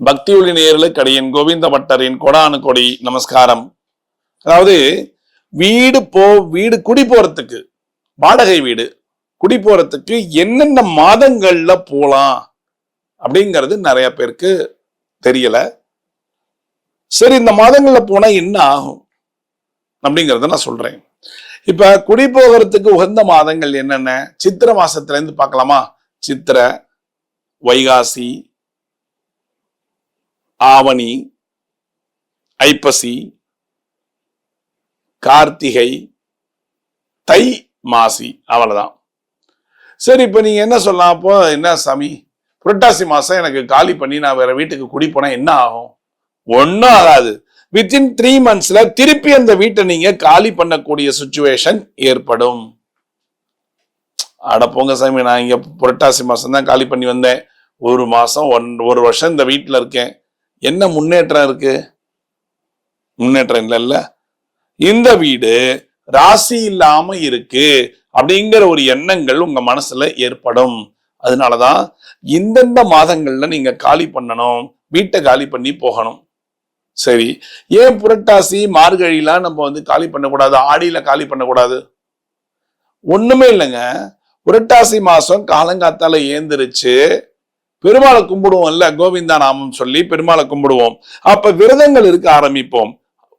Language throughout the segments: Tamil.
பக்தியொளி நேயர்களுக்கு அடியேன் கோவிந்த பட்டரின் கொடானு கொடி நமஸ்காரம். அதாவது வீடு போ வீடு குடி போறதுக்கு வாடகை வீடு குடி போறதுக்கு என்னென்ன மாதங்கள்ல போலாம் அப்படிங்கிறது நிறைய பேருக்கு தெரியல. சரி இந்த மாதங்கள்ல போனா என்ன ஆகும் அப்படிங்கறத நான் சொல்றேன். இப்ப குடி போகிறதுக்கு உகந்த மாதங்கள் என்னென்ன? சித்திர மாசத்துல இருந்து பார்க்கலாமா? சித்திர வைகாசி ஆவணி ஐப்பசி கார்த்திகை தை மாசி அவ்வளவுதான். சரி இப்ப நீங்க என்ன சொல்லலாம்? அப்போ என்ன சாமி? புரட்டாசி மாசம் எனக்கு காலி பண்ணி நான் வேற வீட்டுக்கு குடி போனா என்ன ஆகும்? ஒன்னும் ஆகாது. வித்தின் த்ரீ மந்த்ஸ்ல திருப்பி அந்த வீட்டை நீங்க காலி பண்ணக்கூடிய சுச்சுவேஷன் ஏற்படும். அட போங்க சாமி நான் இங்க புரட்டாசி மாசம் தான் காலி பண்ணி வந்தேன். ஒரு மாசம் ஒன் ஒரு வருஷம் இந்த வீட்டுல இருக்கேன். என்ன முன்னேற்றம் இருக்கு? முன்னேற்றம் இல்லைல்ல இந்த வீடு ராசி இல்லாம இருக்கு அப்படிங்கிற ஒரு எண்ணங்கள் உங்க மனசுல ஏற்படும். அதனாலதான் இந்தந்த மாதங்கள்ல நீங்க காலி பண்ணணும் வீட்டை காலி பண்ணி போகணும். சரி ஏன் புரட்டாசி மார்கழிலாம் நம்ம வந்து காலி பண்ணக்கூடாது ஆடியில காலி பண்ணக்கூடாது? ஒண்ணுமே இல்லைங்க. புரட்டாசி மாசம் காலங்காத்தால ஏந்திரிச்சு பெருமாளை கும்பிடுவோம்ல கோவிந்தா நாமம் சொல்லி பெருமாளை கும்பிடுவோம். அப்ப விரதங்கள் இருக்க ஆரம்பிப்போம்.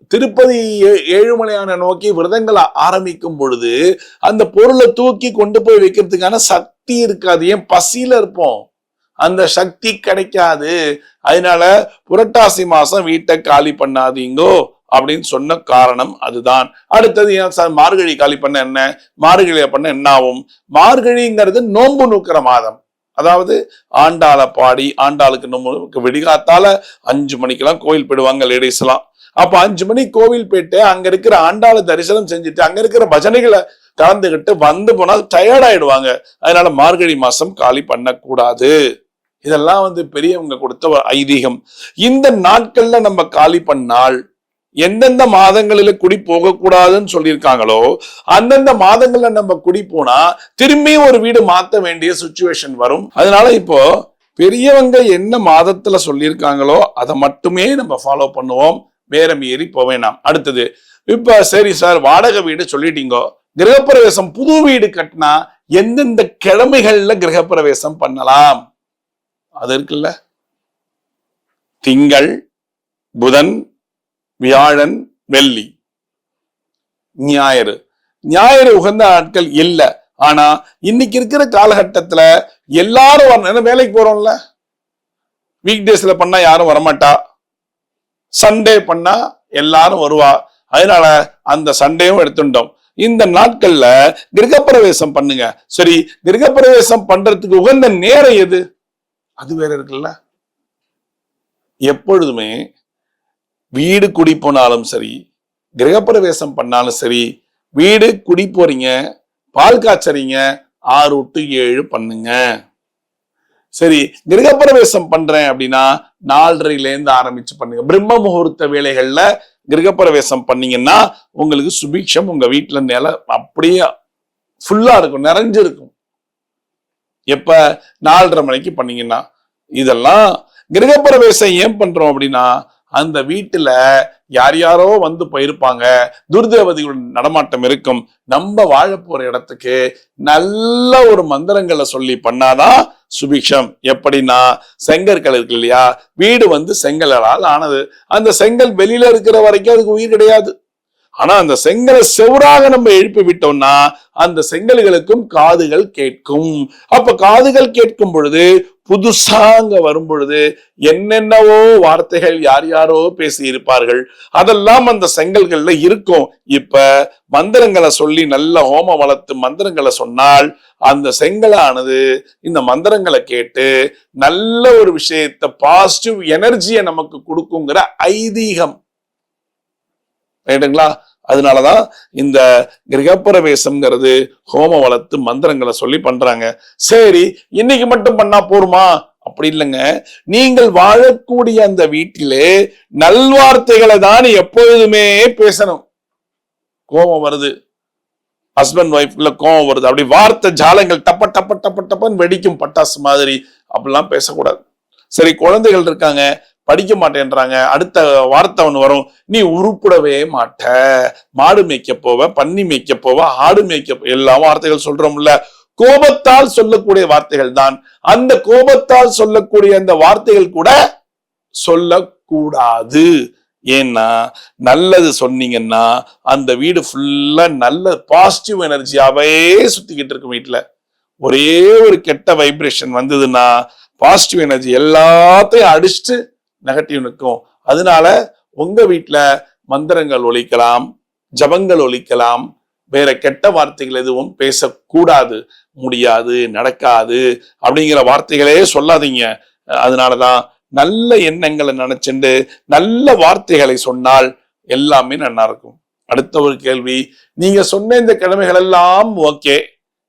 திருப்பதி ஏழுமலையான நோக்கி விரதங்களை ஆரம்பிக்கும் பொழுது அந்த பொருளை தூக்கி கொண்டு போய் வைக்கிறதுக்கான சக்தி இருக்காது. ஏன்? பசியில இருப்போம். அந்த சக்தி கிடைக்காது. அதனால புரட்டாசி மாசம் வீட்டை காலி பண்ணாதீங்கோ அப்படின்னு சொன்ன காரணம் அதுதான். அடுத்தது ஏன் சார் மார்கழி காலி பண்ண என்ன? மார்கழியை பண்ண என்ன ஆகும் மார்கழிங்கிறது நோன்பு நூக்கிற மாதம். அதாவது ஆண்டாளை பாடி ஆண்டாளுக்கு நம்ம விடிகாத்தால அஞ்சு மணிக்கெல்லாம் கோயில் போயிடுவாங்க லேடிஸ்லாம் அப்போ அப்ப அஞ்சு மணி கோவில் போயிட்டு அங்க இருக்கிற ஆண்டாளை தரிசனம் செஞ்சுட்டு அங்க இருக்கிற பஜனைகளை கலந்துகிட்டு வந்து போனால் டயர்டாயிடுவாங்க அதனால மார்கழி மாசம் காலி பண்ணக்கூடாது. இதெல்லாம் வந்து பெரியவங்க கொடுத்த ஐதீகம். இந்த நாட்கள்ல நம்ம காலி பண்ணால் எந்தெந்த மாதங்களில் குடி போகக்கூடாதுன்னு சொல்லியிருக்காங்களோ அந்தந்த மாதங்கள்ல நம்ம குடி போனா திரும்பியும் ஒரு வீடு மாத்த வேண்டிய சுச்சுவேஷன் வரும். அதனால இப்போ பெரியவங்க என்ன மாதத்துல சொல்லியிருக்காங்களோ அதை மட்டுமே நம்ம ஃபாலோ பண்ணுவோம். வேற மீறி போவேண்ணாம் அடுத்தது இப்ப சரி சார் வாடகை வீடு சொல்லிட்டீங்கோ கிரகப்பிரவேசம் புது வீடு கட்டினா எந்தெந்த கிழமைகள்ல கிரகப்பிரவேசம் பண்ணலாம்? அது இருக்குல்ல. திங்கள் புதன் வியாழன் வெள்ளி. ஞாயிறு. ஞாயிறு உகந்த நாட்கள் இல்லை. ஆனா இன்னைக்கு இருக்கிற காலகட்டத்துல எல்லாரும் வரணும் வேலைக்கு போறோம்ல? வீக் டேஸ்ல பண்ணா யாரும் வரமாட்டா. சண்டே பண்ணா எல்லாரும் வருவா. அதனால அந்த சண்டேவும் எடுத்துட்டோம். இந்த நாட்கள்ல கிரகப்பிரவேசம் பண்ணுங்க. சரி கிரகப்பிரவேசம் பண்றதுக்கு உகந்த நேரம் எது? அது வேற இருக்குல்ல. எப்பொழுதுமே வீடு குடி போனாலும் சரி கிரகப்பிரவேசம் பண்ணாலும் சரி வீடு குடி போறீங்க பால் காய்ச்சறீங்க ஆறு டு ஏழு பண்ணுங்க. சரி கிரகப்பிரவேசம் பண்றேன் அப்படின்னா நாலரையிலேருந்து ஆரம்பிச்சு பண்ணுங்க. பிரம்ம முகூர்த்த வேலைகள்ல கிரகப்பிரவேசம் பண்ணீங்கன்னா உங்களுக்கு சுபிக்ஷம் உங்க வீட்டுல நில அப்படியே ஃபுல்லா இருக்கும் நிறைஞ்சிருக்கும். எப்ப? நாலரை மணிக்கு பண்ணீங்கன்னா. இதெல்லாம் கிரகப்பிரவேசம் ஏன் பண்றோம் அப்படின்னா அந்த வீட்டுல யார் யாரோ வந்து போயிருப்பாங்க. துர்தேவதைகளோட நடமாட்டம் இருக்கும். நம்ம வாழ போற இடத்துக்கு நல்ல ஒரு மந்திரங்களை சொல்லி பண்ணாதான் சுபிக்ஷம். எப்படின்னா செங்கற்கள் இருக்கு இல்லையா? வீடு வந்து செங்கலால் ஆனது. அந்த செங்கல் வெளியில இருக்கிற வரைக்கும் அதுக்கு உயிர் கிடையாது. ஆனா அந்த செங்கலை செவராக நம்ம எழுப்பி விட்டோம்னா அந்த செங்கல்களுக்கும் காதுகள் கேட்கும். அப்ப காதுகள் கேட்கும் பொழுது புதுசா அங்க என்னென்னவோ வார்த்தைகள் யார் யாரோ பேசி இருப்பார்கள் அதெல்லாம் அந்த செங்கல்கள்ல இருக்கும். இப்ப மந்திரங்களை சொல்லி நல்ல ஹோமம் வளர்த்து மந்திரங்களை சொன்னால் அந்த செங்கலானது இந்த மந்திரங்களை கேட்டு நல்ல ஒரு விஷயத்த பாசிட்டிவ் எனர்ஜியை நமக்கு கொடுக்குங்கிற ஐதீகம். ரைட்டுங்களா அதனால தான் இந்த கிரகப்பிரவேசம்ங்கிறது ஹோம வளர்த்து மந்திரங்களை சொல்லி பண்றாங்க. சரி இன்னைக்கு மட்டும் பண்ணா போருமா? அப்படி இல்லைங்க. நீங்கள் வாழக்கூடிய அந்த வீட்டிலே நல்வார்த்தைகளை தான் எப்பொழுதுமே பேசணும். கோபம் வருது. ஹஸ்பண்ட் ஒய்ஃப்ல கோபம் வருது. அப்படி வார்த்தை ஜாலங்கள் டப்ப டப்ப டப்ப டப்பன்னு வெடிக்கும் பட்டாசு மாதிரி. அப்படிலாம் பேசக்கூடாது. சரி குழந்தைகள் இருக்காங்க. படிக்க மாட்டேன்றாங்க. அடுத்த வார்த்தை ஒன்று வரும். நீ உருப்படவே மாட்ட. மாடு மேய்க்க போவ பன்னி மேய்க்க போவ ஆடு மேய்க்க போ- எல்லா வார்த்தைகள் சொல்றோம்ல. கோபத்தால் சொல்லக்கூடிய வார்த்தைகள் தான். அந்த கோபத்தால் சொல்லக்கூடிய அந்த வார்த்தைகள் கூட சொல்லக்கூடாது. ஏன்னா நல்லது சொன்னீங்கன்னா அந்த வீடு ஃபுல்லா நல்ல பாசிட்டிவ் எனர்ஜியாவே சுத்திக்கிட்டு இருக்கும் வீட்டுல. ஒரே ஒரு கெட்ட வைப்ரேஷன் வந்ததுன்னா பாசிட்டிவ் எனர்ஜி எல்லாத்தையும் அடிச்சுட்டு நெகட்டிவ் நிற்கும். அதனால உங்க வீட்டில் மந்திரங்கள் ஒழிக்கலாம் ஜபங்கள் ஒழிக்கலாம் வேற கெட்ட வார்த்தைகள் எதுவும் பேசக்கூடாது. முடியாது நடக்காது அப்படிங்கிற வார்த்தைகளே சொல்லாதீங்க. அதனாலதான் நல்ல எண்ணங்களை நினைச்சுண்டு நல்ல வார்த்தைகளை சொன்னால் எல்லாமே நல்லா இருக்கும். அடுத்த ஒரு கேள்வி நீங்க சொன்ன இந்த கிழமைகள் எல்லாம் ஓகே.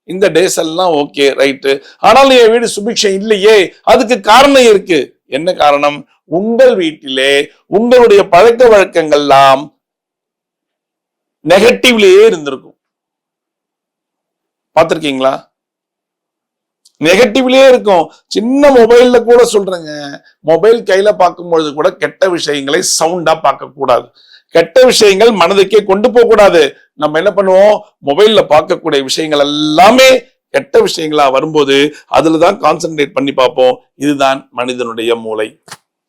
இந்த டேஸ் எல்லாம் ஓகே ரைட்டு. ஆனால் என் வீடு சுபிக்ஷம் இல்லையே. அதுக்கு காரணம் இருக்கு. என்ன காரணம்? உங்கள் வீட்டிலே உங்களுடைய பழக்க வழக்கங்கள்லாம் நெகட்டிவ்லயே இருந்திருக்கும். பார்த்துருக்கீங்களா? நெகட்டிவ்லயே இருக்கும். சின்ன மொபைல்ல கூட சொல்றேங்க. மொபைல் கையில பார்க்கும்பொழுது கூட கெட்ட விஷயங்களை சவுண்டா பார்க்க கூடாது கெட்ட விஷயங்கள் மனதுக்கே கொண்டு போக கூடாது நம்ம என்ன பண்ணுவோம்? மொபைல்ல பார்க்கக்கூடிய விஷயங்கள் எல்லாமே கெட்ட விஷயங்களா வரும்போது அதுலதான் கான்சென்ட்ரேட் பண்ணி பார்ப்போம். இதுதான் மனிதனுடைய மூளை.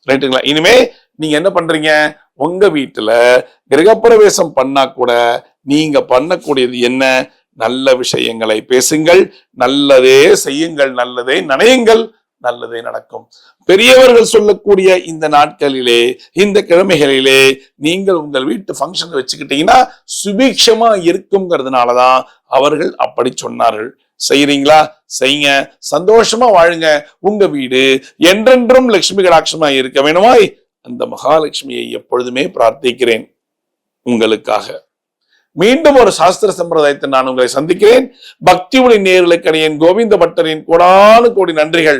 ரைட்டுங்களா? இனிமே நீங்க என்ன பண்றீங்க? உங்க வீட்டுல கிரகப்பிரவேசம் பண்ணா கூட நீங்க பண்ணக்கூடியது என்ன? நல்ல விஷயங்களை பேசுங்கள். நல்லதே செய்யுங்கள். நல்லதே நனையுங்கள். நல்லதே நடக்கும். பெரியவர்கள் சொல்லக்கூடிய இந்த நாட்களிலே இந்த கிழமைகளிலே நீங்கள் உங்கள் வீட்டு ஃபங்க்ஷன் வச்சுக்கிட்டீங்கன்னா சுபீட்சமா இருக்குங்கிறதுனாலதான் அவர்கள் அப்படி சொன்னார்கள். செய்யறீங்களா செய்யுங்க சந்தோஷமா வாழுங்க. உங்க வீடு என்றென்றும் லட்சுமி கடாட்சமா இருக்க வேணுமாய் அந்த மகாலட்சுமியை எப்பொழுதுமே பிரார்த்திக்கிறேன். உங்களுக்காக. மீண்டும் ஒரு சாஸ்திர சம்பிரதாயத்தை நான் உங்களை சந்திக்கிறேன். பக்தி ஒளி நேர்களுக்கு அணியன் கோவிந்த பட்டரின் கோடானு கோடி நன்றிகள்.